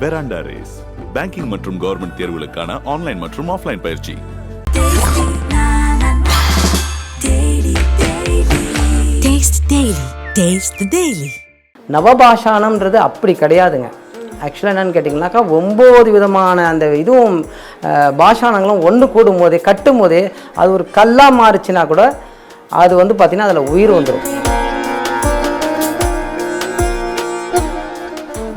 பெராண்டா race banking மற்றும் government தேர்வுகளுக்கான online மற்றும் ஆஃப்லைன் பயிற்சி Taste Daily. Taste the Daily. நவபாஷானம்ன்றது அப்படி கிடையாதுங்க ஆக்சுவலாக என்னன்னு கேட்டிங்கனாக்கா ஒம்பது விதமான அந்த இதுவும் பாஷானங்களும் ஒன்று கூடும் போதே கட்டும் போதே அது ஒரு கல்லாக மாறுச்சுன்னா கூட அது வந்து பார்த்திங்கன்னா அதில் உயிர் வந்துடும்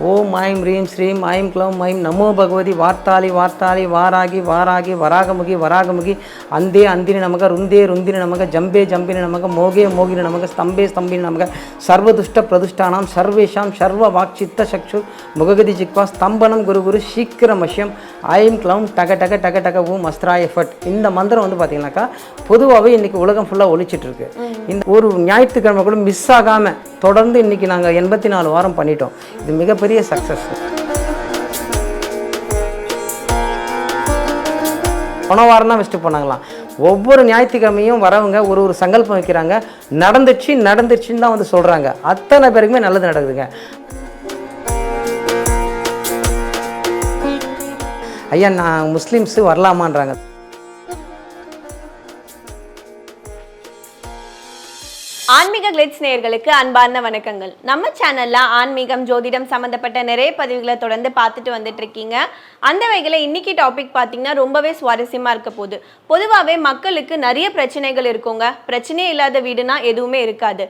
ஓம் ஐம் ரீம் ஸ்ரீம் ஐம் க்ளௌம் ஐம் நமோ பகவதி வார்த்தாளி வார்த்தாளி வாராகி வாராகி வராகமுகி வராகமுகி அந்தே அந்தினி நமக ருந்தே ருந்தினி நமக ஜம்பே ஜம்பினி நமக மோகே மோகினி நமக ஸ்தம்பே ஸ்தம்பினி நமக சர்வதுஷ்ட பிரதுஷ்டானாம் சர்வேஷாம் சர்வ வாக்சித்த சக்ஷு முககதி ஜிக்வா ஸ்தம்பனம் குரு குரு சீக்கிரமஷ்யம் ஐம் க்ளௌம் டக டக டக டக ஊம் அஸ்திராய ஃபட் இந்த மந்திரம் வந்து பார்த்தீங்கன்னாக்கா பொதுவாகவே இன்னைக்கு உலகம் ஃபுல்லாக ஒழிச்சிட்டு இருக்கு. இந்த ஒரு ஞாயிற்றுக்கிழமை கூட மிஸ் ஆகாமல் தொடர்ந்து இன்னைக்கு நாங்கள் எண்பத்தி நாலு வாரம் பண்ணிட்டோம். இது மிகப்பெரிய சக்ஸஸ் போன வாரம் தான் வச்சுட்டு போனாங்களாம் ஒவ்வொரு ஞாயிற்றுக்கிழமையும் வரவங்க ஒரு ஒரு சங்கல்பம் வைக்கிறாங்க. நடந்துச்சு நடந்துச்சுன்னு தான் வந்து சொல்கிறாங்க அத்தனை பேருக்குமே நல்லது நடக்குதுங்க. ஐயா நான் முஸ்லீம்ஸு வரலாமான்றாங்க. ஆன்மீக கிளிட்ஸ் நேயர்களுக்கு அன்பார்ந்த வணக்கங்கள். நம்ம சேனல்ல ஆன்மீகம் ஜோதிடம் சம்பந்தப்பட்ட நிறைய பதிவுகளை தொடர்ந்து பார்த்துட்டு வந்துட்டு இருக்கீங்க. அந்த வகையில் இன்னைக்கு டாபிக் பார்த்தீங்கன்னா ரொம்பவே சுவாரஸ்யமா இருக்க போகுது. பொதுவாகவே மக்களுக்கு நிறைய பிரச்சனைகள் இருக்குங்க. பிரச்சனையே இல்லாத வீடுனா எதுவுமே இருக்காது.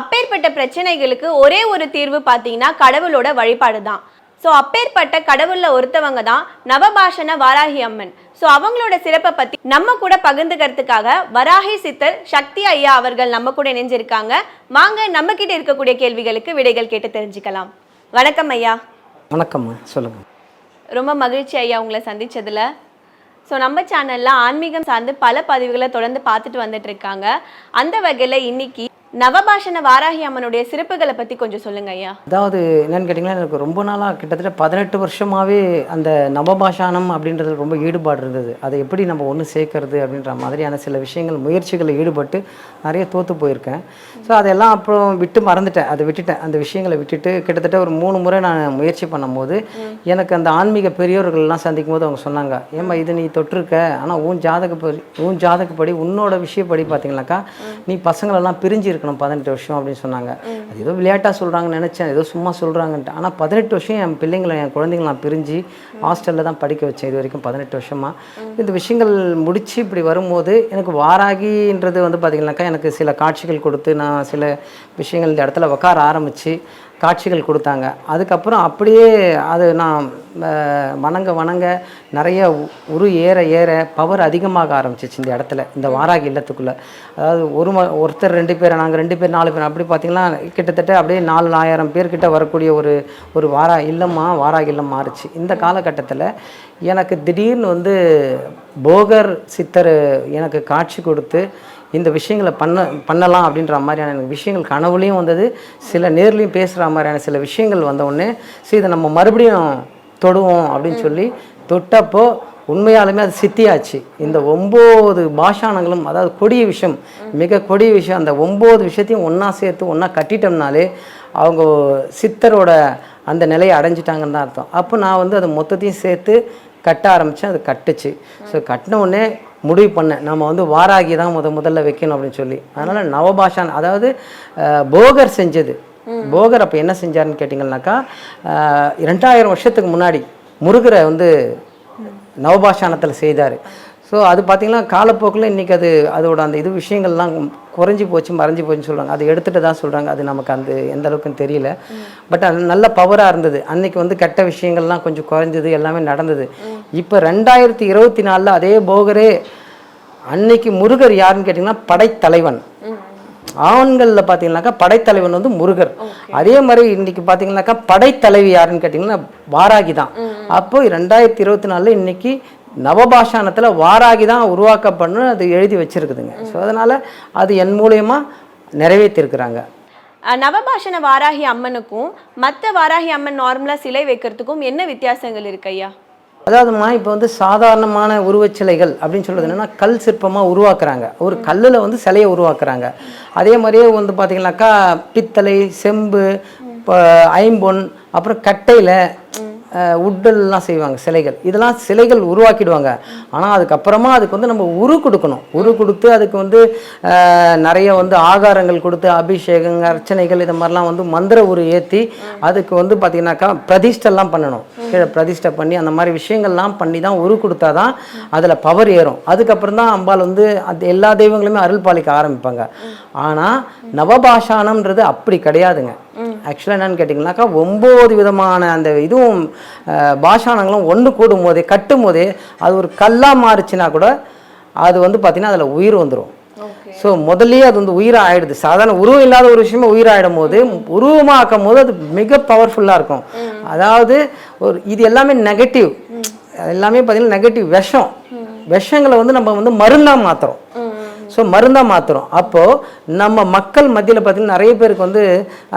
அப்பேற்பட்ட பிரச்சனைகளுக்கு ஒரே ஒரு தீர்வு பார்த்தீங்கன்னா கடவுளோட வழிபாடு தான் ஸோ அப்பேற்பட்ட கடவுள்ல ஒருத்தவங்க தான் நவபாஷண வாராகி அம்மன். ஸோ அவங்களோட சிறப்பை பத்தி நம்ம கூட பகிர்ந்துக்கிறதுக்காக வராகி சித்தர் சக்தி ஐயா அவர்கள் நம்ம கூட இணைஞ்சிருக்காங்க. வாங்க நம்ம கிட்ட இருக்கக்கூடிய கேள்விகளுக்கு விடைகள் கேட்டு தெரிஞ்சுக்கலாம். வணக்கம் ஐயா. வணக்கம்மா சொல்லுங்கள் ரொம்ப மகிழ்ச்சி ஐயா உங்களை சந்திச்சதுல. ஸோ நம்ம சேனல்ல ஆன்மீகம் சார்ந்து பல பதிவுகளை தொடர்ந்து பார்த்துட்டு வந்துட்டு இருக்காங்க. அந்த வகையில இன்னைக்கு நவபாஷண வாராகி அம்மனுடைய சிறப்புகளை பத்தி கொஞ்சம் சொல்லுங்க ஐயா. அதாவது என்னன்னு கேட்டிங்கன்னா எனக்கு ரொம்ப நாளாக கிட்டத்தட்ட பதினெட்டு வருஷமாகவே அந்த நவபாஷானம் அப்படின்றது ரொம்ப ஈடுபாடு இருந்தது. அதை எப்படி நம்ம ஒன்று சேர்க்கறது அப்படின்ற மாதிரியான சில விஷயங்கள் முயற்சிகளில் ஈடுபட்டு நிறைய தோற்று போயிருக்கேன். ஸோ அதெல்லாம் அப்புறம் விட்டு மறந்துட்டேன். அதை விட்டுட்டேன். அந்த விஷயங்களை விட்டுட்டு கிட்டத்தட்ட ஒரு மூணு முறை நான் முயற்சி பண்ணும்போது எனக்கு அந்த ஆன்மீக பெரியோர்கள்லாம் சந்திக்கும் போது அவங்க சொன்னாங்க ஏம்மா இது நீ தொட்டிருக்க. ஆனால் உன் ஜாதகப்படி உன் ஜாதகப்படி உன்னோட விஷயப்படி பார்த்தீங்கன்னாக்கா நீ பசங்களெல்லாம் பிரிஞ்சு இருக்கணும் பதினெட்டு வருஷம் அப்படின்னு சொன்னாங்க. அது ஏதோ விளையாட்டாக சொல்கிறாங்கன்னு நினச்சேன். ஏதோ சும்மா சொல்கிறாங்கன்ட்டு ஆனால் பதினெட்டு வருஷம் என் பிள்ளைங்களை என் குழந்தைங்களை நான் பிரிஞ்சு ஹாஸ்டலில் தான் படிக்க வச்சேன். இது வரைக்கும் பதினெட்டு வருஷமாக இந்த விஷயங்கள் முடித்து இப்படி வரும்போது எனக்கு வாராகின்றது வந்து பார்த்திங்கனாக்கா எனக்கு சில காட்சிகள் கொடுத்து நான் சில விஷயங்கள் இந்த இடத்துல உட்கார ஆரம்பித்து காட்சிகள் கொடுத்தாங்க. அதுக்கப்புறம் அப்படியே அது நான் வணங்க வணங்க நிறைய உரு ஏற ஏற பவர் அதிகமாக ஆரம்பிச்சிச்சு இந்த இடத்துல இந்த வாராகி இல்லத்துக்குள்ளே. அதாவது ஒரு ம ஒருத்தர் ரெண்டு பேர் நாங்கள் ரெண்டு பேர் நாலு பேர் அப்படி பார்த்தீங்கன்னா கிட்டத்தட்ட அப்படியே நாலு ஆயிரம் பேர்கிட்ட வரக்கூடிய ஒரு ஒரு வாரா இல்லம்மா வாராகி இல்லம் மாறுச்சு. இந்த காலகட்டத்தில் எனக்கு திடீர்னு வந்து போகர் சித்தர் எனக்கு காட்சி கொடுத்து இந்த விஷயங்களை பண்ண பண்ணலாம் அப்படின்ற மாதிரியான எனக்கு விஷயங்கள் கனவுலையும் வந்தது. சில நேர்லையும் பேசுகிற மாதிரியான சில விஷயங்கள் வந்த உடனே சரி இதை நம்ம மறுபடியும் தொடுவோம் அப்படின்னு சொல்லி தொட்டப்போ உண்மையாலுமே அது சித்தியாச்சு. இந்த ஒம்பது பாஷானங்களும் அதாவது கொடிய விஷயம் மிக கொடிய விஷயம் அந்த ஒம்பது விஷயத்தையும் ஒன்றா சேர்த்து ஒன்றா கட்டிட்டோம்னாலே அவங்க சித்தரோட அந்த நிலையை அடைஞ்சிட்டாங்கன்னு தான் அர்த்தம். அப்போ நான் வந்து அதை மொத்தத்தையும் சேர்த்து கட்ட ஆரம்பித்தேன் அது கட்டுச்சு. ஸோ கட்டின உடனே முடிவு பண்ணேன் நம்ம வந்து வாராகி தான் முத முதல்ல வைக்கணும் அப்படின்னு சொல்லி. அதனால் நவபாஷான் அதாவது போகர் செஞ்சது. போகர் அப்போ என்ன செஞ்சாருன்னு கேட்டிங்கன்னாக்கா அஹ், இரண்டாயிரம் வருஷத்துக்கு முன்னாடி முருகரை வந்து நவபாஷானத்தில் செய்தார். ஸோ அது பார்த்திங்கன்னா காலப்போக்கில் இன்றைக்கி அது அதோட அந்த இது விஷயங்கள்லாம் குறைஞ்சி போச்சு மறைஞ்சி போச்சுன்னு சொல்கிறாங்க அதை எடுத்துகிட்டு தான் சொல்கிறாங்க அது நமக்கு அந்த எந்த அளவுக்குன்னு தெரியல. பட் அது நல்ல பவராக இருந்தது. அன்னைக்கு வந்து கெட்ட விஷயங்கள்லாம் கொஞ்சம் குறைஞ்சது எல்லாமே நடந்தது. இப்போ ரெண்டாயிரத்தி இருபத்தி நாலில் அதே போகரே அன்னைக்கு முருகர் யாருன்னு கேட்டிங்கன்னா படைத்தலைவன். ஆண்களில் பார்த்தீங்கன்னாக்கா படைத்தலைவன் வந்து முருகர். அதே மாதிரி இன்னைக்கு பார்த்தீங்கன்னாக்கா படைத்தலைவி யாருன்னு கேட்டிங்கன்னா வாராகி தான். அப்போ ரெண்டாயிரத்தி இருபத்தி நாலில் இன்னைக்கு நவபாஷானத்தில் வாராகி தான் உருவாக்கப்படணும்னு அது எழுதி வச்சிருக்குதுங்க. ஸோ அதனால் அது என் மூலயமா நிறைவேற்றிருக்கிறாங்க. நவபாஷண வாராகி அம்மனுக்கும் மற்ற வாராகி அம்மன் நார்மலா சிலை வைக்கிறதுக்கும் என்ன வித்தியாசங்கள் இருக்கு ஐயா? அதாவதுமா இப்போ வந்து சாதாரணமான உருவச்சிலைகள் அப்படின்னு சொல்றது என்னன்னா கல் சிற்பமாக உருவாக்குறாங்க. ஒரு கல்லில் வந்து சிலையை உருவாக்குறாங்க. அதே மாதிரியே வந்து பார்த்தீங்கன்னாக்கா பித்தளை செம்பு இப்போ ஐம்பொன் அப்புறம் கட்டையில் உட்டெல்லாம் செய்வாங்க சிலைகள். இதெல்லாம் சிலைகள் உருவாக்கிடுவாங்க. ஆனால் அதுக்கப்புறமா அதுக்கு வந்து நம்ம உரு கொடுக்கணும். உரு கொடுத்து அதுக்கு வந்து நிறைய வந்து ஆகாரங்கள் கொடுத்து அபிஷேகம் அர்ச்சனைகள் இது மாதிரிலாம் வந்து மந்திர உரு ஏற்றி அதுக்கு வந்து பார்த்திங்கனாக்கா பிரதிஷ்டெல்லாம் பண்ணணும். கீழே பிரதிஷ்டை பண்ணி அந்த மாதிரி விஷயங்கள்லாம் பண்ணி தான் உரு கொடுத்தா தான் அதில் பவர் ஏறும். அதுக்கப்புறம் தான் அம்பாள் வந்து அது எல்லா தெய்வங்களுமே அருள் பாலிக்க ஆரம்பிப்பாங்க. ஆனால் நவபாஷானம்ன்றது அப்படி கிடையாதுங்க. ஆக்சுவலாக என்னன்னு கேட்டிங்கனாக்கா ஒம்பது விதமான அந்த இதுவும் பாஷானங்களும் ஒன்று கூடும் போதே கட்டும் போதே அது ஒரு கல்லாக மாறுச்சுன்னா கூட அது வந்து பார்த்திங்கன்னா அதில் உயிர் வந்துடும் ஸோ முதல்லயே அது வந்து உயிராக ஆயிடுது சாதாரண உருவம் இல்லாத ஒரு விஷயமே உயிராயிடும் போது உருவமாக ஆக்கும் போது அது மிக பவர்ஃபுல்லாக இருக்கும். அதாவது ஒரு இது எல்லாமே நெகட்டிவ் எல்லாமே பார்த்தீங்கன்னா நெகட்டிவ் விஷம். விஷங்களை வந்து நம்ம வந்து மருந்தாக மாற்றுறோம் ஸோ மருந்தாக மாற்றுறோம் அப்போது நம்ம மக்கள் மத்தியில் பார்த்திங்கன்னா நிறைய பேருக்கு வந்து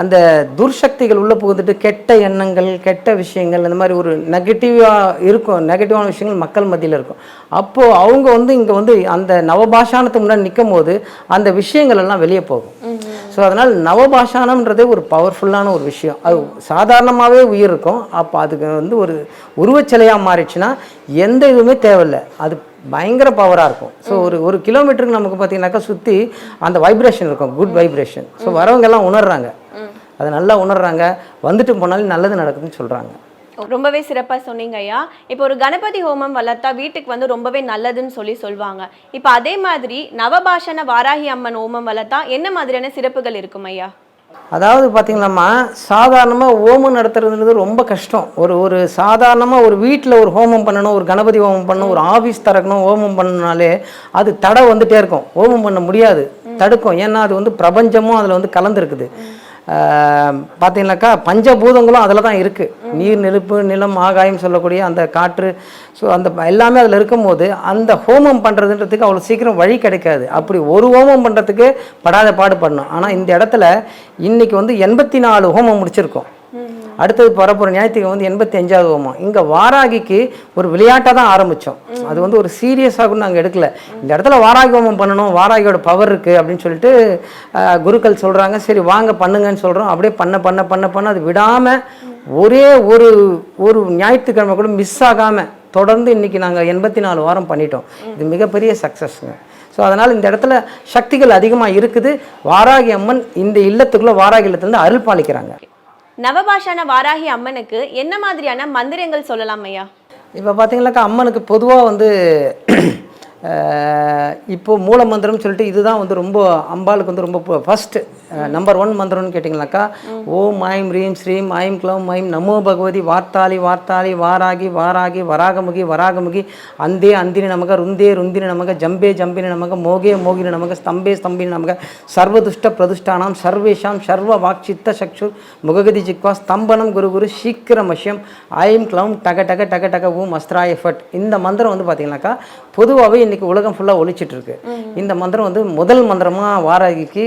அந்த துர்சக்திகள் உள்ளே புகுந்துட்டு கெட்ட எண்ணங்கள் கெட்ட விஷயங்கள் இந்த மாதிரி ஒரு நெகட்டிவாக இருக்கும். நெகட்டிவான விஷயங்கள் மக்கள் மத்தியில் இருக்கும். அப்போது அவங்க வந்து இங்கே வந்து அந்த நவபாஷானத்துக்கு முன்னாடி நிற்கும் போது அந்த விஷயங்கள் எல்லாம் வெளியே போகும். ஸோ அதனால் நவபாஷானம்ன்றதே ஒரு பவர்ஃபுல்லான ஒரு விஷயம். அது சாதாரணமாகவே உயிர் இருக்கும் அப்போ அதுக்கு வந்து ஒரு உருவச்சிலையாக மாறிடுச்சுன்னா எந்த இதுவுமே தேவையில்லை. அது பயங்கர பவராக இருக்கும். ஸோ ஒரு ஒரு கிலோமீட்டருக்கு நமக்கு பார்த்தீங்கன்னாக்கா சுற்றி அந்த வைப்ரேஷன் இருக்கும். குட் வைப்ரேஷன் ஸோ வரவங்க எல்லாம் உணர்றாங்க. அதை நல்லா உணர்றாங்க. வந்துட்டு போனாலும் நல்லது நடக்குதுன்னு சொல்கிறாங்க ரொம்பவே சிறப்பாக சொன்னீங்க ஐயா. இப்போ ஒரு கணபதி ஹோமம் வளர்த்தா வீட்டுக்கு வந்து ரொம்பவே நல்லதுன்னு சொல்லி சொல்லுவாங்க இப்போ அதே மாதிரி நவபாஷண வாராகி அம்மன் ஹோமம் வளர்த்தா என்ன மாதிரியான சிறப்புகள் இருக்கும் ஐயா? அதாவது பார்த்தீங்களாம்மா சாதாரணமாக ஹோமம் நடத்துறதுன்றது ரொம்ப கஷ்டம். ஒரு ஒரு சாதாரணமாக ஒரு வீட்டில் ஒரு ஹோமம் பண்ணணும் ஒரு கணபதி ஹோமம் பண்ணணும் ஒரு ஆஃபீஸ் திறக்கணும் ஹோமம் பண்ணணுனாலே அது தடை வந்துட்டே இருக்கும். ஹோமம் பண்ண முடியாது. தடுக்கும். ஏன்னா அது வந்து பிரபஞ்சமும் அதில் வந்து கலந்துருக்குது. பார்த்தீங்கன்னாக்கா பஞ்சபூதங்களும் அதில் தான் இருக்குது நீர் நெருப்பு நிலம் ஆகாயம் சொல்லக்கூடிய அந்த காற்று ஸோ அந்த எல்லாமே அதில் இருக்கும்போது அந்த ஹோமம் பண்ணுறதுன்றதுக்கு அவ்வளோ சீக்கிரம் வழி கிடைக்காது. அப்படி ஒரு ஹோமம் பண்ணுறதுக்கு படாத பாடு ஆனால் இந்த இடத்துல இன்றைக்கி வந்து எண்பத்தி நாலு ஹோமம் முடிச்சிருக்கோம். அடுத்தது வரப்போகிற ஞாயிற்றுக்கு வந்து எண்பத்தி அஞ்சாவது ஹோமம் இங்கே வாராகிக்கு ஒரு விளையாட்டாக தான் ஆரம்பித்தோம் அது வந்து ஒரு சீரியஸாகவும் நாங்கள் எடுக்கல. இந்த இடத்துல வாராகி ஹோமம் பண்ணணும் வாராகியோட பவர் இருக்குது அப்படின்னு சொல்லிட்டு குருக்கள் சொல்கிறாங்க சரி வாங்க பண்ணுங்கன்னு சொல்கிறோம் அப்படியே பண்ண பண்ண பண்ண பண்ண அது விடாமல் ஒரே ஒரு ஒரு ஞாயிற்றுக்கிழமை கூட மிஸ் ஆகாமல் தொடர்ந்து இன்றைக்கி நாங்கள் எண்பத்தி நாலு வாரம் பண்ணிட்டோம். இது மிகப்பெரிய சக்ஸஸ்ங்க ஸோ அதனால் இந்த இடத்துல சக்திகள் அதிகமாக இருக்குது. வாராகி அம்மன் இந்த இல்லத்துக்குள்ளே வாராகி இல்லத்துலேருந்து அருள் பாலிக்கிறாங்க. நவபாஷான வாராகி அம்மனுக்கு என்ன மாதிரியான மந்திரங்கள் சொல்லலாம் ஐயா? இப்போ பார்த்தீங்கன்னாக்கா அம்மனுக்கு பொதுவாக வந்து அஹ், இப்போ மூல மந்திரம்னு சொல்லிட்டு இதுதான் வந்து ரொம்ப அம்பாளுக்கு வந்து ரொம்ப ஃபஸ்ட்டு நம்பர் ஒன் மந்திரம்னு கேட்டிங்கனாக்கா ஓம் ஐம் ரீம் ஸ்ரீம் ஐம் க்ளௌம் ஐம் நமோ பகவதி வார்த்தாளி வார்த்தாளி வாராகி வாராகி வராகமுகி வராகமுகி அந்தே அந்தினி நமக ருந்தே ருந்தினி நமக ஜம்பே ஜம்பினி நமக மோகே மோகினி நமக ஸ்தம்பே ஸ்தம்பினி நமக சர்வதுஷ்ட பிரதுஷ்டானாம் சர்வேஷாம் சர்வ வாக்சித்த சக்ஷு முககதி ஜிக்வா ஸ்தம்பனம் குரு குரு சீக்கிரமஷ்யம் ஐம் க்ளௌம் டக டக டக டக ஊம் அஸ்திராய ஃபட். இந்த மந்திரம் வந்து பார்த்தீங்கன்னாக்கா பொதுவாகவே இன்னைக்கு உலகம் ஃபுல்லாக ஒழிச்சிட்டு இருக்கு இந்த மந்திரம் வந்து முதல் மந்திரமாக வாராகிக்கு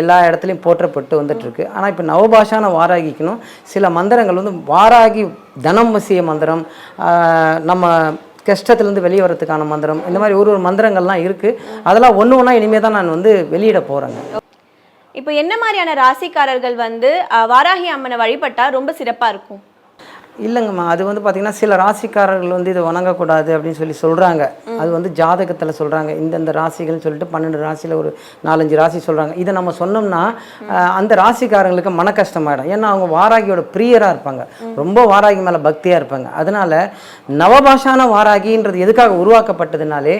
எல்லா இடத்துலையும் போற்றப்பட்டு வந்துட்டு இருக்கு ஆனால் இப்போ நவபாஷான வாராகிக்கணும் சில மந்திரங்கள் வந்து வாராகி தனம் வசிய மந்திரம் நம்ம கஷ்டத்துலேருந்து வெளியே வரதுக்கான மந்திரம் இந்த மாதிரி ஒரு ஒரு மந்திரங்கள்லாம் இருக்குது அதெல்லாம் ஒன்று ஒன்றா இனிமேல் தான் நான் வந்து வெளியிட போகிறேங்க இப்போ என்ன மாதிரியான ராசிக்காரர்கள் வந்து வாராகி அம்மனை வழிபட்டா ரொம்ப சிறப்பா இருக்கும்? இல்லைங்கம்மா அது வந்து பார்த்திங்கன்னா சில ராசிக்காரர்கள் வந்து இதை வணங்கக்கூடாது அப்படின்னு சொல்லி சொல்கிறாங்க அது வந்து ஜாதகத்தில் சொல்கிறாங்க இந்தந்த ராசிகள்னு சொல்லிட்டு பன்னெண்டு ராசியில் ஒரு நாலஞ்சு ராசி சொல்கிறாங்க இதை நம்ம சொன்னோம்னா அந்த ராசிக்காரங்களுக்கு மன கஷ்டமாயிடும் ஏன்னா அவங்க வாராகியோட பிரியராக இருப்பாங்க. ரொம்ப வாராகி மேலே பக்தியாக இருப்பாங்க. அதனால் நவபாஷான வாராகின்றது எதுக்காக உருவாக்கப்பட்டதுனாலே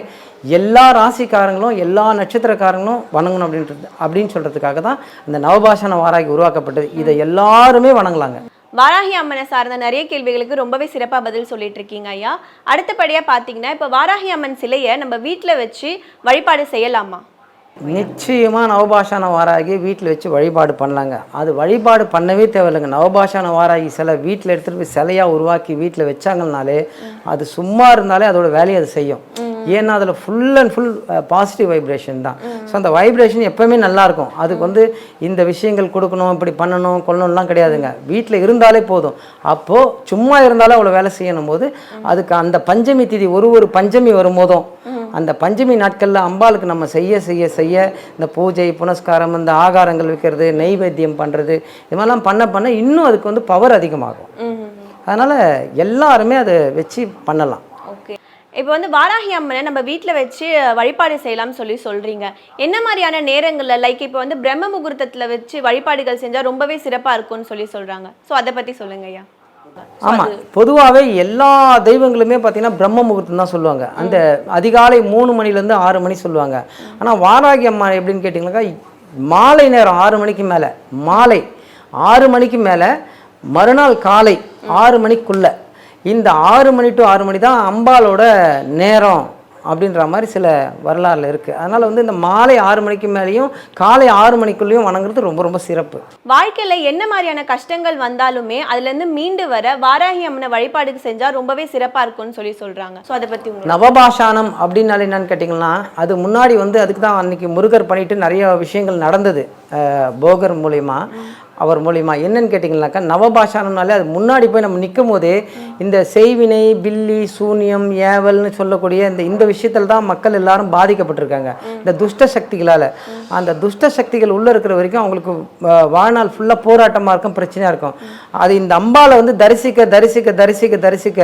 எல்லா ராசிக்காரங்களும் எல்லா நட்சத்திரக்காரங்களும் வணங்கணும் அப்படின்றது அப்படின்னு சொல்கிறதுக்காக தான் இந்த நவபாஷான வாராகி உருவாக்கப்பட்டது. இதை எல்லாருமே வணங்கலாங்க. வாராகி அம்மனை சார்ந்த நிறைய கேள்விகளுக்கு ரொம்பவே சிறப்பாக பதில் சொல்லிட்டு இருக்கீங்க ஐயா. அடுத்தபடியாக பார்த்தீங்கன்னா இப்போ வாராகி அம்மன் சிலையை நம்ம வீட்டில் வச்சு வழிபாடு செய்யலாமா? நிச்சயமாக நவபாஷான வாராகி வீட்டில் வச்சு வழிபாடு பண்ணலாங்க. அது வழிபாடு பண்ணவே தேவையில்லைங்க. நவபாஷான வாராகி சிலை வீட்டில் எடுத்துகிட்டு போய் சிலையாக உருவாக்கி வீட்டில் வச்சாங்கனாலே அது சும்மா இருந்தாலே அதோட வேலையை அது செய்யும். ஏன்னா அதில் full and full positive vibration தான். ஸோ அந்த வைப்ரேஷன் எப்போவுமே நல்லாயிருக்கும் அதுக்கு வந்து இந்த விஷயங்கள் கொடுக்கணும் இப்படி பண்ணணும் கொள்ளணும்லாம் கிடையாதுங்க. வீட்டில் இருந்தாலே போதும். அப்போது சும்மா இருந்தாலே அவ்வளோ வேலை செய்யணும் போது அதுக்கு அந்த பஞ்சமி திதி ஒரு ஒரு பஞ்சமி வரும்போதும் அந்த பஞ்சமி நாட்களில் அம்பாளுக்கு நம்ம செய்ய செய்ய செய்ய இந்த பூஜை புனஸ்காரம் இந்த ஆகாரங்கள் வைக்கிறது நெய்வேத்தியம் பண்ணுறது இது மாதிரிலாம் பண்ண பண்ண இன்னும் அதுக்கு வந்து பவர் அதிகமாகும். அதனால் எல்லாருமே அதை வச்சு பண்ணலாம். இப்போ வந்து வாராகி அம்மனை நம்ம வீட்டில் வச்சு வழிபாடு செய்யலாம்னு சொல்லி சொல்றீங்க. என்ன மாதிரியான நேரங்களில் லைக் இப்போ வந்து பிரம்ம முகூர்த்தத்தில் வச்சு வழிபாடுகள் செஞ்சால் ரொம்பவே சிறப்பாக இருக்கும்னு சொல்லி சொல்றாங்க. ஸோ அதை பற்றி சொல்லுங்க ஐயா. ஆமாம் பொதுவாகவே எல்லா தெய்வங்களுமே பார்த்தீங்கன்னா பிரம்ம முகூர்த்தம் தான் சொல்லுவாங்க. அந்த அதிகாலை மூணு மணிலேருந்து ஆறு மணி சொல்லுவாங்க. ஆனால் வாராகி அம்மா எப்படின்னு கேட்டிங்கனாக்கா மாலை நேரம் ஆறு மணிக்கு மேலே மாலை ஆறு மணிக்கு மேலே மறுநாள் காலை ஆறு மணிக்குள்ள. இந்த ஆறு மணி டு ஆறு மணி தான் அம்பாலோட நேரம் அப்படின்ற மாதிரி சில வரலாறுல இருக்குது அதனால் வந்து இந்த மாலை ஆறு மணிக்கு மேலேயும் காலை ஆறு மணிக்குள்ளேயும் வணங்குறது ரொம்ப ரொம்ப சிறப்பு. வாழ்க்கையில என்ன மாதிரியான கஷ்டங்கள் வந்தாலுமே அதுல இருந்து மீண்டு வர வாராகி அம்மனை வழிபாடுக்கு செஞ்சா ரொம்பவே சிறப்பா இருக்கும்னு சொல்லி சொல்றாங்க. ஸோ அதை பத்தி உங்களுக்கு நவபாஷானம் அப்படின்னால என்னன்னு கேட்டிங்கன்னா அது முன்னாடி வந்து அதுக்கு தான் அன்னைக்கு முருகர் பண்ணிட்டு நிறைய விஷயங்கள் நடந்தது. போகர் மூலியமா. அவர் மூலிமா என்னன்னு கேட்டிங்கனாக்கா நவபாஷானம்னாலே அது முன்னாடி போய் நம்ம நிற்கும் போது இந்த செய்வினை பில்லி சூனியம் ஏவல்னு சொல்லக்கூடிய இந்த இந்த விஷயத்தில் தான் மக்கள் எல்லாரும் பாதிக்கப்பட்டிருக்காங்க. இந்த துஷ்ட சக்திகளால். அந்த துஷ்ட சக்திகள் உள்ளே இருக்கிற வரைக்கும் அவங்களுக்கு வாழ்நாள் ஃபுல்லாக போராட்டமாக இருக்கும் பிரச்சனையாக இருக்கும். அது இந்த அம்பாவை வந்து தரிசிக்க தரிசிக்க தரிசிக்க தரிசிக்க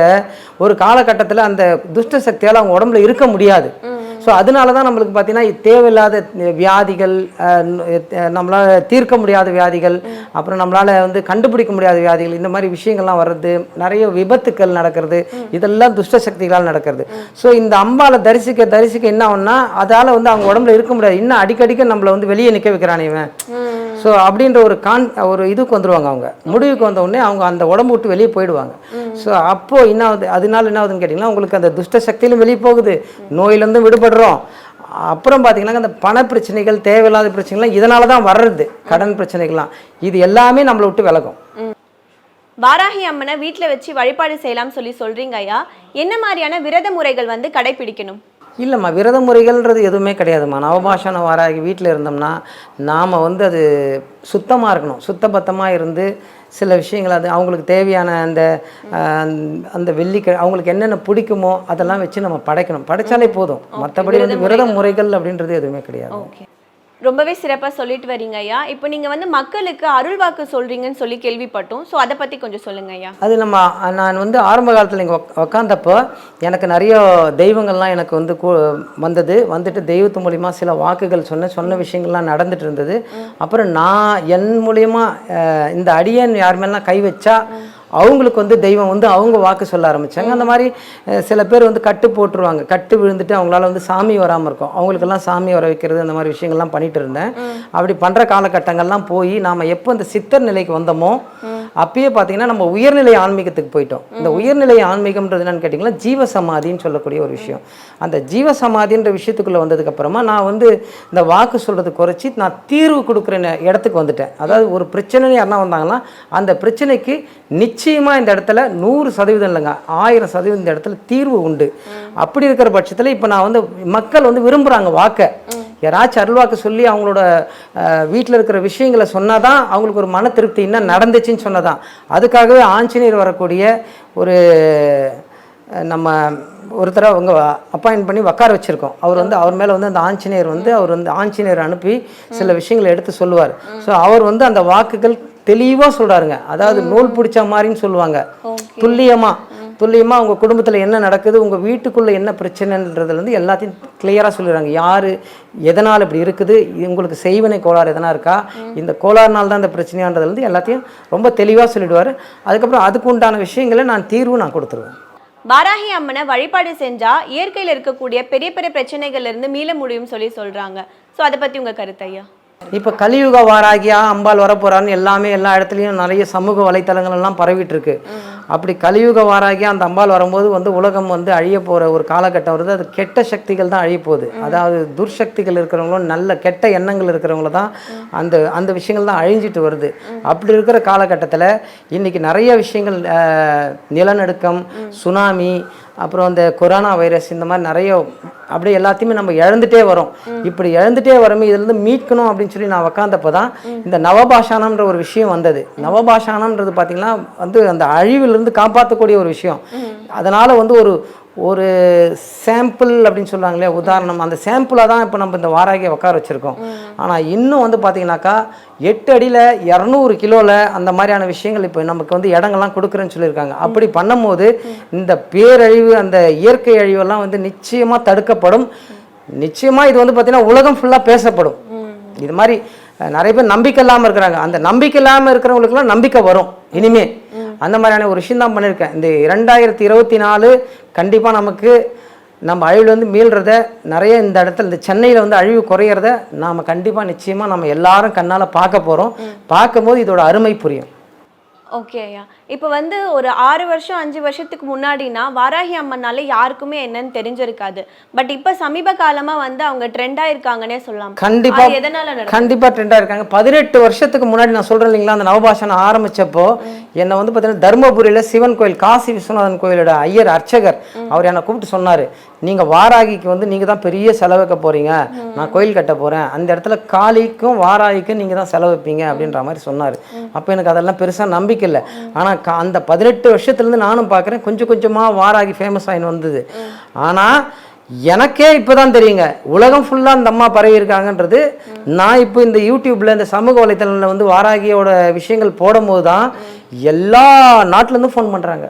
ஒரு காலகட்டத்தில் அந்த துஷ்ட சக்தியால் அவங்க உடம்புல இருக்க முடியாது. ஸோ அதனால தான் நம்மளுக்கு பார்த்தீங்கன்னா தேவையில்லாத வியாதிகள் நம்மளால் தீர்க்க முடியாத வியாதிகள் அப்புறம் நம்மளால் வந்து கண்டுபிடிக்க முடியாத வியாதிகள் இந்த மாதிரி விஷயங்கள்லாம் வர்றது நிறைய விபத்துக்கள் நடக்கிறது இதெல்லாம் துஷ்ட சக்திகளால் நடக்கிறது. ஸோ இந்த அம்பாவை தரிசிக்க தரிசிக்க என்ன ஆகும்னா அதால் வந்து அவங்க உடம்புல இருக்க முடியாது. இன்னும் அடிக்கடிக்க நம்மளை வந்து வெளியே நிற்க வைக்கிறானே இவன். ஸோ அப்படின்ற ஒரு கான் ஒரு இதுக்கு வந்துடுவாங்க அவங்க. முடிவுக்கு வந்த உடனே அவங்க அந்த உடம்பு விட்டு வெளியே போயிடுவாங்க. ஸோ அப்போது என்ன ஆகுது அதனால என்ன ஆகுதுன்னு கேட்டிங்கன்னா உங்களுக்கு அந்த துஷ்ட சக்தியிலும் வெளியே போகுது. நோயிலேருந்தும் விடுபடுறோம் அப்புறம் பார்த்தீங்கன்னா அந்த பண பிரச்சனைகள் தேவையில்லாத பிரச்சனைகள்லாம் இதனால தான் வர்றது கடன் பிரச்சனைகள்லாம். இது எல்லாமே நம்மளை விட்டு விலகும். வாராகி அம்மனை வீட்டில் வச்சு வழிபாடு செய்யலாம்னு சொல்லி சொல்றீங்க ஐயா. என்ன மாதிரியான விரத முறைகள் வந்து கடைபிடிக்கணும்? இல்லைம்மா விரத முறைகள்ன்றது எதுவுமே கிடையாதும்மா. நவபாஷான வாராகி வீட்டில் இருந்தோம்னா நாம் வந்து அது சுத்தமாக இருக்கணும். சுத்தபத்தமாக இருந்து சில விஷயங்கள் அது அவங்களுக்கு தேவையான அந்த அந்த வெள்ளிக்க அவங்களுக்கு என்னென்ன பிடிக்குமோ அதெல்லாம் வச்சு நம்ம படைக்கணும். படைச்சாலே போதும். மற்றபடி வந்து விரத முறைகள் அப்படின்றது எதுவுமே கிடையாது. ஓகே. ரொம்பவே சிறப்பாக சொல்லிட்டு வரீங்க ஐயா. இப்போ நீங்கள் வந்து மக்களுக்கு அருள் வாக்கு சொல்றீங்கன்னு சொல்லி கேள்விப்பட்டோம். ஸோ அதை பற்றி கொஞ்சம் சொல்லுங்க ஐயா. அது நம்ம நான் வந்து ஆரம்ப காலத்தில் இங்கே உக்காந்தப்போ எனக்கு நிறைய தெய்வங்கள்லாம் எனக்கு வந்து வந்தது. வந்துட்டு தெய்வத்து மூலிமா சில வாக்குகள் சொன்ன சொன்ன விஷயங்கள்லாம் நடந்துட்டு இருந்தது. அப்புறம் நான் என் மூலியமா அஹ், இந்த அடியன் யார் மேலாம் கை வச்சா அவங்களுக்கு வந்து தெய்வம் வந்து அவங்க வாக்கு சொல்ல ஆரம்பிச்சாங்க. அந்த மாதிரி சில பேர் வந்து கட்டு போட்டுருவாங்க. கட்டு விழுந்துட்டு அவங்களால வந்து சாமி வராமல் இருக்கும். அவங்களுக்கெல்லாம் சாமி வர வைக்கிறது அந்த மாதிரி விஷயங்கள்லாம் பண்ணிட்டு இருந்தேன். அப்படி பண்ணுற காலகட்டங்கள்லாம் போய் நாம் எப்போ இந்த சித்தர் நிலைக்கு வந்தோமோ அப்பயே பார்த்தீங்கன்னா நம்ம உயர்நிலை ஆன்மீகத்துக்கு போயிட்டோம். இந்த உயர்நிலை ஆன்மீகம்ன்றது என்னன்னு கேட்டிங்கன்னா ஜீவ சமாதின்னு சொல்லக்கூடிய ஒரு விஷயம். அந்த ஜீவ சமாதின்ற விஷயத்துக்குள்ளே வந்ததுக்கு அப்புறமா நான் வந்து இந்த வாக்கு சொல்றது குறைச்சி நான் தீர்வு கொடுக்குற இடத்துக்கு வந்துட்டேன். அதாவது ஒரு பிரச்சனைன்னு யாருன்னா வந்தாங்கன்னா அந்த பிரச்சனைக்கு நிச்சயமாக இந்த இடத்துல நூறு சதவீதம் இல்லைங்க. ஆயிரம் சதவீதம் இந்த இடத்துல தீர்வு உண்டு. அப்படி இருக்கிற பட்சத்தில் இப்போ நான் வந்து மக்கள் வந்து விரும்புகிறாங்க வாக்கை. யாராச்சும் அருள்வாக்கு சொல்லி அவங்களோட வீட்டில் இருக்கிற விஷயங்களை சொன்னாதான் அவங்களுக்கு ஒரு மன திருப்தி இன்னும் நடந்துச்சுன்னு சொன்னதான். அதுக்காகவே ஆஞ்சநேயர் வரக்கூடிய ஒரு நம்ம ஒருத்தரை அவங்க அப்பாயின்ட் பண்ணி உட்கார வச்சுருக்கோம். அவர் வந்து அவர் மேலே வந்து அந்த ஆஞ்சநேயர் வந்து அவர் வந்து ஆஞ்சநேயர் அனுப்பி சில விஷயங்களை எடுத்து சொல்லுவார். ஸோ அவர் வந்து அந்த வாக்குகள் தெளிவாக சொல்கிறாருங்க அதாவது நூல் பிடிச்ச மாதிரின்னு சொல்லுவாங்க. துல்லியமாக துல்லியமாக உங்கள் குடும்பத்தில் என்ன நடக்குது உங்கள் வீட்டுக்குள்ளே என்ன பிரச்சனைன்றதுல இருந்து எல்லாத்தையும் கிளியராக சொல்லிடுறாங்க. யார் எதனால் இப்படி இருக்குது உங்களுக்கு செய்வினை கோளாறு எதனா இருக்கா? இந்த கோளாறுனால தான் இந்த பிரச்சனையான்றதுலேருந்து எல்லாத்தையும் ரொம்ப தெளிவாக சொல்லிடுவார். அதுக்கப்புறம் அதுக்கு உண்டான விஷயங்களை நான் தீர்வு நான் கொடுத்துருவேன். வாராகி அம்மனை வழிபாடு செஞ்சா இயற்கையில் இருக்கக்கூடிய பெரிய பெரிய பிரச்சனைகள்ல இருந்து மீள முடியும்னு சொல்லி சொல்றாங்க. ஸோ அதை பற்றி உங்க கருத்து ஐயா? இப்போ கலியுக வாராகியா அம்பாள் வரப்போறான்னு எல்லாமே எல்லா இடத்துலையும் நிறைய சமூக வலைத்தளங்கள் எல்லாம் பரவிட்டு இருக்கு அப்படி கலியுக வாராகியா அந்த அம்பாள் வரும்போது வந்து உலகம் வந்து அழிய போகிற ஒரு காலகட்டம் வருது. அது கெட்ட சக்திகள் தான் அழிய போகுது. அதாவது துர்சக்திகள் இருக்கிறவங்களும் நல்ல கெட்ட எண்ணங்கள் இருக்கிறவங்கள தான் அந்த அந்த விஷயங்கள் தான் அழிஞ்சிட்டு வருது. அப்படி இருக்கிற காலகட்டத்தில் இன்னைக்கு நிறைய விஷயங்கள் நிலநடுக்கம் சுனாமி அப்புறம் இந்த கொரோனா வைரஸ் இந்த மாதிரி நிறைய அப்படியே எல்லாத்தையுமே நம்ம இழந்துட்டே வரோம். இப்படி இழந்துட்டே வரமே இதுலேருந்து மீட்கணும் அப்படின்னு சொல்லி நான் உக்காந்தப்போ தான் இந்த நவபாஷானம்ன்ற ஒரு விஷயம் வந்தது. நவபாஷானம்ன்றது பார்த்தீங்கன்னா வந்து அந்த அழிவிலிருந்து காப்பாற்றக்கூடிய ஒரு விஷயம். அதனால் வந்து ஒரு ஒரு சாம்பிள் அப்படின்னு சொல்லுவாங்களே உதாரணம் அந்த சாம்பிளாக தான் இப்போ நம்ம இந்த வாராகியை உட்கார வச்சுருக்கோம். ஆனால் இன்னும் வந்து பார்த்தீங்கன்னாக்கா எட்டு அடியில் இரநூறு கிலோவில் அந்த மாதிரியான விஷயங்கள் இப்போ நமக்கு வந்து இடங்கள்லாம் கொடுக்குறேன்னு சொல்லியிருக்காங்க. அப்படி பண்ணும்போது இந்த பேரழிவு அந்த இயற்கை அழிவெல்லாம் வந்து நிச்சயமாக தடுக்கப்படும். நிச்சயமாக இது வந்து பார்த்தீங்கன்னா உலகம் ஃபுல்லாக பேசப்படும். இது மாதிரி நிறைய பேர் நம்பிக்கை இல்லாமல் இருக்கிறாங்க. அந்த நம்பிக்கை இல்லாமல் இருக்கிறவங்களுக்குலாம் நம்பிக்கை வரும். இனிமே. அந்த மாதிரியான ஒரு விஷயம் தான் பண்ணியிருக்கேன். இந்த இரண்டாயிரத்தி இருபத்தி நாலு கண்டிப்பாக நமக்கு நம்ம அழிவுலேருந்து மீள்றத நிறைய இந்த இடத்துல இந்த சென்னையில் வந்து அழிவு குறையிறத நாம் கண்டிப்பாக நிச்சயமாக நம்ம எல்லாரும் கண்ணால் பார்க்க போகிறோம் பார்க்கும்போது இதோட அருமை புரியும். ஓகே ஐயா. இப்போ வந்து ஒரு ஆறு வருஷம் அஞ்சு வருஷத்துக்கு முன்னாடினா வாராகி அம்மன்னால யாருக்குமே என்னன்னு தெரிஞ்சிருக்காது. பட் இப்போ சமீப காலமா வந்து அவங்க ட்ரெண்டா இருக்காங்கன்னே சொல்லலாம். கண்டிப்பா. எதனால கண்டிப்பா ட்ரெண்டாக இருக்காங்க. பதினெட்டு வருஷத்துக்கு முன்னாடி நான் சொல்றேன் இல்லைங்களா அந்த நவபாஷனை ஆரம்பிச்சப்போ என்னை வந்து பார்த்தீங்கன்னா தருமபுரியில சிவன் கோயில் காசி விஸ்வநாதன் கோயிலோட ஐயர் அர்ச்சகர் அவர் என்னை கூப்பிட்டு சொன்னாரு. நீங்க வாராகிக்கு வந்து நீங்க தான் பெரிய செலவைக்க போறீங்க. நான் கோயில் கட்ட போறேன். அந்த இடத்துல காளிக்கும் வாராகிக்கும் நீங்க தான் செலவைப்பீங்க அப்படின்ற மாதிரி சொன்னாரு. அப்போ எனக்கு அதெல்லாம் பெருசா நம்பிக்கை இல்லை. ஆனால் கா- அந்த பதினெட்டு வருஷத்துலேருந்து நானும் பார்க்குறேன். கொஞ்சம் கொஞ்சமாக வாராகி ஃபேமஸ் ஆகின்னு வந்தது. ஆனால் எனக்கே இப்போ தான் தெரியுங்க. உலகம் ஃபுல்லாக அந்த அம்மா பரவி இருக்காங்கன்றது நான் இப்போ இந்த யூடியூப்பில் இந்த சமூக வலைத்தளங்களில் வந்து வாராகியோட விஷயங்கள் போடும்போது தான் எல்லா நாட்டிலேருந்தும் ஃபோன் பண்ணுறாங்க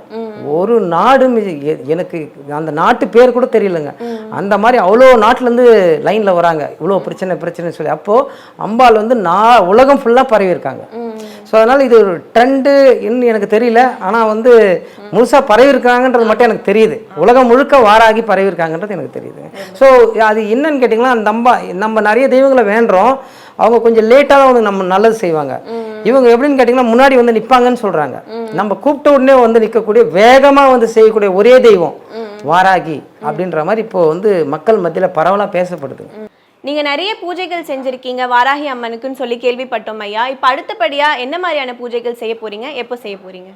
ஒரு நாடும் எ- எனக்கு அந்த நாட்டு பேர் கூட தெரியலங்க. அந்த மாதிரி அவ்வளோ நாட்டிலேருந்து லைனில் வராங்க. இவ்வளோ பிரச்சனை பிரச்சனை சொல்லி. அப்போது அம்பாள் வந்து நான் உலகம் ஃபுல்லாக பரவி இருக்காங்க ஸோ அதனால் இது ஒரு ட்ரெண்டு இன்னும் எனக்கு தெரியல. ஆனால் வந்து முழுசாக பரவிருக்காங்கன்றது மட்டும் எனக்கு தெரியுது. உலகம் முழுக்க வாராகி பரவி இருக்காங்கன்றது எனக்கு தெரியுது. ஸோ அது என்னன்னு கேட்டிங்கன்னா நம்ம நம்ம நிறைய தெய்வங்களை வேண்டுறோம். அவங்க கொஞ்சம் லேட்டாக தான் வந்து நம்ம நல்லது செய்வாங்க. இவங்க எப்படின்னு கேட்டிங்கன்னா முன்னாடி வந்து நிற்பாங்கன்னு சொல்கிறாங்க நம்ம கூப்பிட்ட உடனே வந்து நிற்கக்கூடிய வேகமாக வந்து செய்யக்கூடிய ஒரே தெய்வம் வாராகி அப்படின்ற மாதிரி இப்போ வந்து மக்கள் மத்தியில் பரவலாக பேசப்படுது. நீங்கள் நிறைய பூஜைகள் செஞ்சுருக்கீங்க வாராகி அம்மனுக்குன்னு சொல்லி கேள்விப்பட்டோம் ஐயா. இப்போ அடுத்தபடியாக என்ன மாதிரியான பூஜைகள் செய்ய போகிறீங்க எப்போ செய்ய போகிறீங்க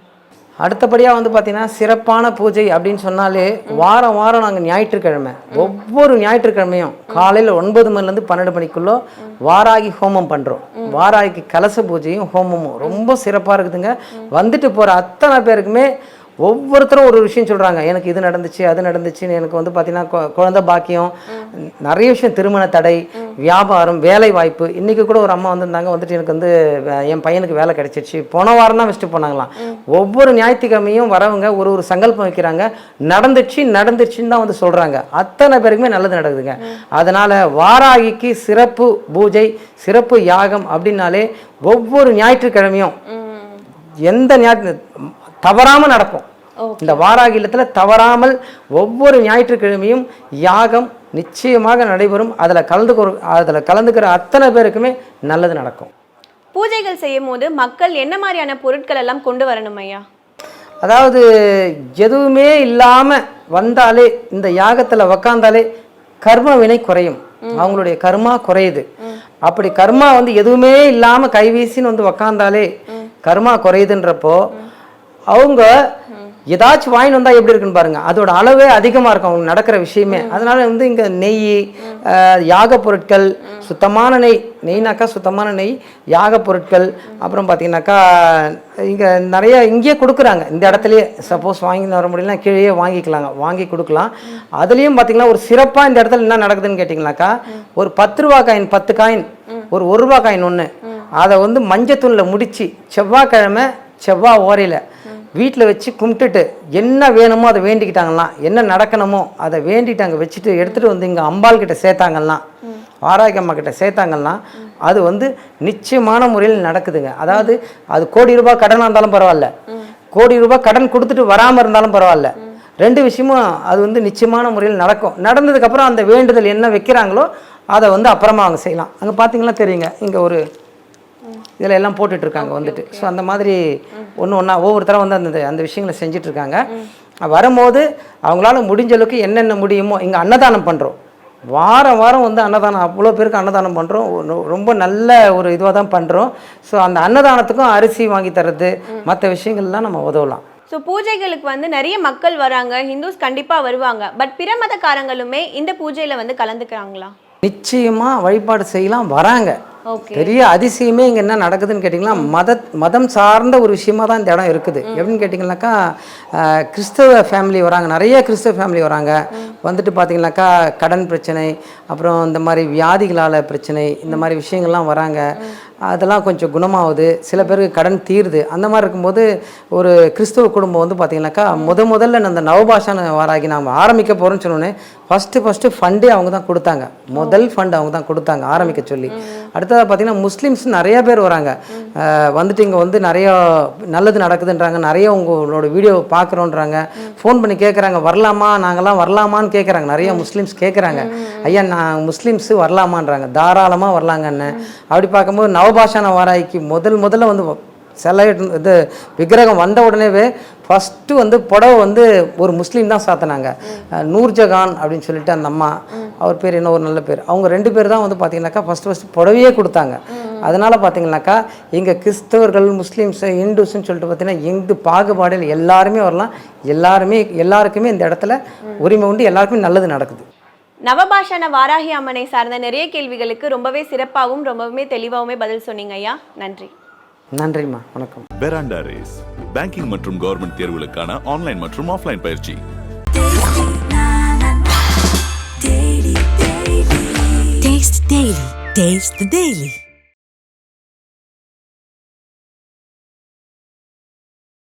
அடுத்தபடியாக வந்து பார்த்தீங்கன்னா சிறப்பான பூஜை அப்படின்னு சொன்னாலே வாரம் வாரம் நாங்கள் ஞாயிற்றுக்கிழமை. ஒவ்வொரு ஞாயிற்றுக்கிழமையும் காலையில் ஒன்பது மணிலேருந்து பன்னெண்டு மணிக்குள்ளே வாராகி ஹோமம் பண்ணுறோம் வாராகிக்கு கலச பூஜையும் ஹோமமும் ரொம்ப சிறப்பாக இருக்குதுங்க. வந்துட்டு போகிற அத்தனை பேருக்குமே ஒவ்வொருத்தரும் ஒரு விஷயம் சொல்கிறாங்க எனக்கு இது நடந்துச்சு அது நடந்துச்சுன்னு எனக்கு வந்து பார்த்தீங்கன்னா குழந்தை பாக்கியம் நிறைய விஷயம் திருமண தடை வியாபாரம் வேலை வாய்ப்பு இன்றைக்கி கூட ஒரு அம்மா வந்திருந்தாங்க வந்துட்டு எனக்கு வந்து என் பையனுக்கு வேலை கிடைச்சிருச்சு. போன வாரம் தான் வச்சுட்டு போனாங்களாம் ஒவ்வொரு ஞாயிற்றுக்கிழமையும் வரவங்க ஒரு ஒரு சங்கல்பம் வைக்கிறாங்க. நடந்துச்சு நடந்துச்சுன்னு தான் வந்து சொல்கிறாங்க அத்தனை பேருக்குமே நல்லது நடக்குதுங்க. அதனால் வாராகிக்கு சிறப்பு பூஜை சிறப்பு யாகம் அப்படின்னாலே ஒவ்வொரு ஞாயிற்றுக்கிழமையும் எந்த ஞாயிற்று தவறாமல் நடக்கும். இந்த வாராகி இல்லத்துல தவறாமல் ஒவ்வொரு ஞாயிற்றுக்கிழமையும் யாகம் நிச்சயமாக நடைபெறும். அதில் கலந்துக்கிற அதில் கலந்துக்கிற அத்தனை பேருக்குமே நல்லது நடக்கும். பூஜைகள் செய்யும் போது மக்கள் என்ன மாதிரியான பொருட்கள் எல்லாம் கொண்டு வரணும் ஐயா? அதாவது எதுவுமே இல்லாமல் வந்தாலே இந்த யாகத்தில் உக்காந்தாலே கர்ம வினை குறையும். அவங்களுடைய கர்மா குறையுது. அப்படி கர்மா வந்து எதுவுமே இல்லாமல் கைவீசின்னு வந்து உக்காந்தாலே கர்மா குறையுதுன்றப்போ அவங்க ஏதாச்சும் வாங்கிட்டு வந்தால் எப்படி இருக்குன்னு பாருங்க. அதோட அளவே அதிகமாக இருக்கும் அவங்க நடக்கிற விஷயமே. அதனால வந்து இங்கே நெய் யாக பொருட்கள் சுத்தமான நெய் நெய்னாக்கா சுத்தமான நெய் யாக பொருட்கள் அப்புறம் பார்த்தீங்கன்னாக்கா இங்கே நிறைய இங்கேயே கொடுக்குறாங்க. இந்த இடத்துலயே சப்போஸ் வாங்கி வர முடியலனா கீழே வாங்கிக்கலாங்க. வாங்கி கொடுக்கலாம். அதுலேயும் பார்த்தீங்கன்னா ஒரு சிறப்பாக இந்த இடத்துல என்ன நடக்குதுன்னு கேட்டிங்கனாக்கா ஒரு பத்து ரூபா காயின் பத்து காயின் ஒரு ஒரு ரூபா காயின் ஒன்று அதை வந்து மஞ்சத்தூளில் முடிச்சு செவ்வாய்க்கிழமை செவ்வாய் ஓரையில் வீட்டில் வச்சு கும்பிட்டுட்டு என்ன வேணுமோ அதை வேண்டிக்கிட்டாங்களாம் என்ன நடக்கணுமோ அதை வேண்டிட்டு அங்கே வச்சுட்டு எடுத்துகிட்டு வந்து இங்கே அம்பாள் கிட்ட சேர்த்தாங்கலாம் வாராகி அம்மா கிட்ட சேர்த்தாங்கன்னா அது வந்து நிச்சயமான முறையில் நடக்குதுங்க. அதாவது அது கோடி ரூபாய் கடனாக இருந்தாலும் பரவாயில்ல. கோடி ரூபாய் கடன் கொடுத்துட்டு வராமல் இருந்தாலும் பரவாயில்ல. ரெண்டு விஷயமும் அது வந்து நிச்சயமான முறையில் நடக்கும். நடந்ததுக்கப்புறம் அந்த வேண்டுதல் என்ன வைக்கிறாங்களோ அதை வந்து அப்புறமா அவங்க செய்யலாம். அங்கே பார்த்தீங்கன்னா தெரியுங்க இங்கே ஒரு இதில் எல்லாம் போட்டுட்டு இருக்காங்க வந்துட்டு ஸோ அந்த மாதிரி ஒன்று ஒன்றா ஒவ்வொருத்தரும் வந்து அந்த அந்த விஷயங்களை செஞ்சுட்டு இருக்காங்க வரும்போது அவங்களால முடிஞ்ச அளவுக்கு என்னென்ன முடியுமோ இங்கே அன்னதானம் பண்ணுறோம் வாரம் வாரம் வந்து அன்னதானம் அவ்வளோ பேருக்கு அன்னதானம் பண்ணுறோம் ரொம்ப நல்ல ஒரு இதுவாக தான் பண்ணுறோம் ஸோ அந்த அன்னதானத்துக்கும் அரிசி வாங்கி தர்றது மற்ற விஷயங்கள்லாம் நம்ம உதவலாம். ஸோ பூஜைகளுக்கு வந்து நிறைய மக்கள் வராங்க ஹிந்துஸ் கண்டிப்பாக வருவாங்க. பட் பிற மதக்காரங்களுமே இந்த பூஜையில் வந்து கலந்துக்கிறாங்களா? நிச்சயமாக வழிபாடு செய்யலாம் வராங்க. பெரிய அதிசயமே இங்கே என்ன நடக்குதுன்னு கேட்டிங்கன்னா மத மதம் சார்ந்த ஒரு விஷயமா தான் இந்த இடம் இருக்குது. எப்படின்னு கேட்டிங்கனாக்கா கிறிஸ்தவ ஃபேமிலி வராங்க. நிறைய கிறிஸ்தவ ஃபேமிலி வராங்க. வந்துட்டு பார்த்தீங்கன்னாக்கா கடன் பிரச்சனை அப்புறம் இந்த மாதிரி வியாதிகளால் பிரச்சனை இந்த மாதிரி விஷயங்கள்லாம் வராங்க. அதெல்லாம் கொஞ்சம் குணமாகுது. சில பேருக்கு கடன் தீருது. அந்த மாதிரி இருக்கும்போது ஒரு கிறிஸ்தவ குடும்பம் வந்து பார்த்தீங்கன்னாக்கா முத முதல்ல அந்த நவபாஷான வாராகி நாம் ஆரம்பிக்க போகிறோன்னு சொன்னோன்னே ஃபஸ்ட்டு ஃபஸ்ட்டு ஃபண்டே அவங்க தான் கொடுத்தாங்க. முதல் ஃபண்ட் அவங்க தான் கொடுத்தாங்க ஆரம்பிக்க சொல்லி. அடுத்ததாக பார்த்தீங்கன்னா முஸ்லீம்ஸ் நிறைய பேர் வராங்க. வந்துட்டு இங்கே வந்து நிறைய நல்லது நடக்குதுன்றாங்க. நிறைய உங்களோட வீடியோ பார்க்குறோன்றாங்க ஃபோன் பண்ணி கேட்குறாங்க வரலாமா? நாங்கள்லாம் வரலாமான்னு கேட்குறாங்க நிறைய முஸ்லீம்ஸ் கேட்குறாங்க ஐயா நான் முஸ்லீம்ஸு வரலாமான்றாங்க. தாராளமாக வரலாங்கன்னு அப்படி பார்க்கும்போது நவபாஷான வாராய்க்கு முதல் முதல்ல வந்து சில இது விக்கிரகம் வந்த உடனேவே ஃபஸ்ட்டு வந்து புடவை வந்து ஒரு முஸ்லீம் தான் சாத்தினாங்க. நூர்ஜகான் அப்படின்னு சொல்லிட்டு அந்த அம்மா அவர் பேர் என்ன ஒரு நல்ல பேர். அவங்க ரெண்டு பேர் தான் வந்து பார்த்தீங்கன்னாக்கா ஃபஸ்ட்டு ஃபஸ்ட்டு புடவையே கொடுத்தாங்க. அதனால் பார்த்தீங்கன்னாக்கா இங்கே கிறிஸ்தவர்கள் முஸ்லீம்ஸ் இந்துஸ்ன்னு சொல்லிட்டு பார்த்தீங்கன்னா இந்து பாகுபாடு எல்லாருமே வரலாம். எல்லாருமே எல்லாருக்குமே இந்த இடத்துல உரிமை உண்டு எல்லாருக்குமே நல்லது நடக்குது. நவபாஷான வாராகி அம்மனை சார்ந்த நிறைய கேள்விகளுக்கு ரொம்பவே சிறப்பாகவும் ரொம்பவுமே தெளிவாகவுமே பதில் சொன்னீங்க ஐயா. நன்றி. நன்றிம்மா. வணக்கம். பெராண்டா ரேஸ் பேங்கிங் மற்றும் கவர்மெண்ட் தேர்வுகளுக்கான ஆன்லைன் மற்றும் ஆஃப்லைன் பயிற்சி. Taste Daily. Taste the Daily.